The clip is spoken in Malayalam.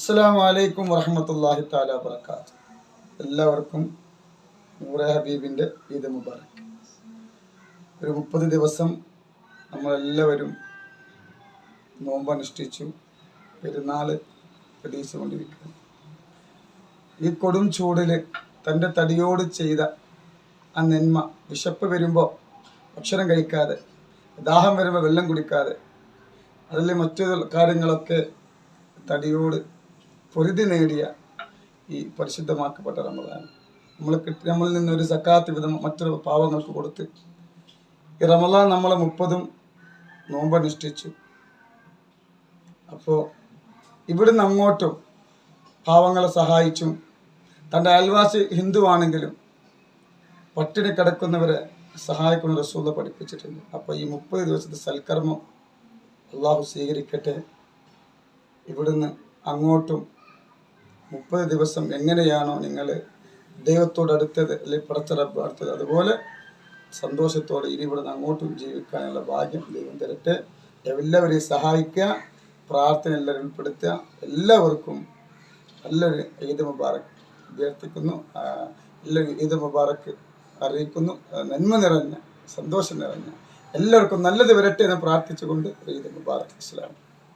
അസ്സലാമു അലൈക്കും വറഹമത്തല്ലാഹി താല വബർക്കാത്ത് എല്ലാവർക്കും നൂറെ ഹബീബിന്റെ ഈദ് മുബാറക്. ഒരു മുപ്പത് ദിവസം നമ്മളെല്ലാവരും നോമ്പ് അനുഷ്ഠിച്ചു പെരുന്നാൾ പ്രതീക്ഷിച്ചുകൊണ്ടിരിക്കുന്നു ഈ കൊടും ചൂടിൽ തന്റെ തടിയോട് ചെയ്ത ആ നന്മ വിശപ്പ് വരുമ്പോൾ ഭക്ഷണം കഴിക്കാതെ ദാഹം വരുമ്പോൾ വെള്ളം കുടിക്കാതെ അതിൽ മറ്റു കാര്യങ്ങളൊക്കെ തടിയോട് പൊരുതി നേടിയ ഈ പരിശുദ്ധമാക്കപ്പെട്ട റമദാൻ. നമ്മൾ കിട്ടി നമ്മളിൽ നിന്ന് ഒരു സക്കാത്ത് വിധം മറ്റൊരു പാവങ്ങൾക്ക് കൊടുത്ത് ഈ റമദാൻ നമ്മളെ മുപ്പതും നോമ്പനുഷ്ഠിച്ചു അപ്പോൾ ഇവിടുന്ന് അങ്ങോട്ടും പാവങ്ങളെ സഹായിച്ചും തന്റെ അയൽവാസി ഹിന്ദുവാണെങ്കിലും പട്ടിണി കിടക്കുന്നവരെ സഹായിക്കുന്ന റസൂല പഠിപ്പിച്ചിട്ടുണ്ട്. അപ്പോൾ ഈ മുപ്പത് ദിവസത്തെ സൽക്കർമ്മം അള്ളാഹു സ്വീകരിക്കട്ടെ. ഇവിടുന്ന് അങ്ങോട്ടും മുപ്പത് ദിവസം എങ്ങനെയാണോ നിങ്ങൾ ദൈവത്തോട് അടുത്തത് അല്ലെങ്കിൽ പടച്ചറപ്പ് അടുത്തത്. അതുപോലെ സന്തോഷത്തോടെ ഇനി ഇവിടുന്ന് അങ്ങോട്ടും ജീവിക്കാനുള്ള ഭാഗ്യം ദൈവം തരട്ടെ. എല്ലാവരെയും സഹായിക്കുക പ്രാർത്ഥന എല്ലാവരും ഉൾപ്പെടുത്തുക. എല്ലാവർക്കും നല്ലൊരു ഈദ് മുബാറക് അഭ്യർത്ഥിക്കുന്നു. നല്ലൊരു ഈദ് മുബാറക്ക് അറിയിക്കുന്നു. നന്മ നിറഞ്ഞ സന്തോഷം നിറഞ്ഞ എല്ലാവർക്കും നല്ലത് വരട്ടെ എന്ന് പ്രാർത്ഥിച്ചുകൊണ്ട് ഈദ് മുബാറക്. ഇസ്ലാം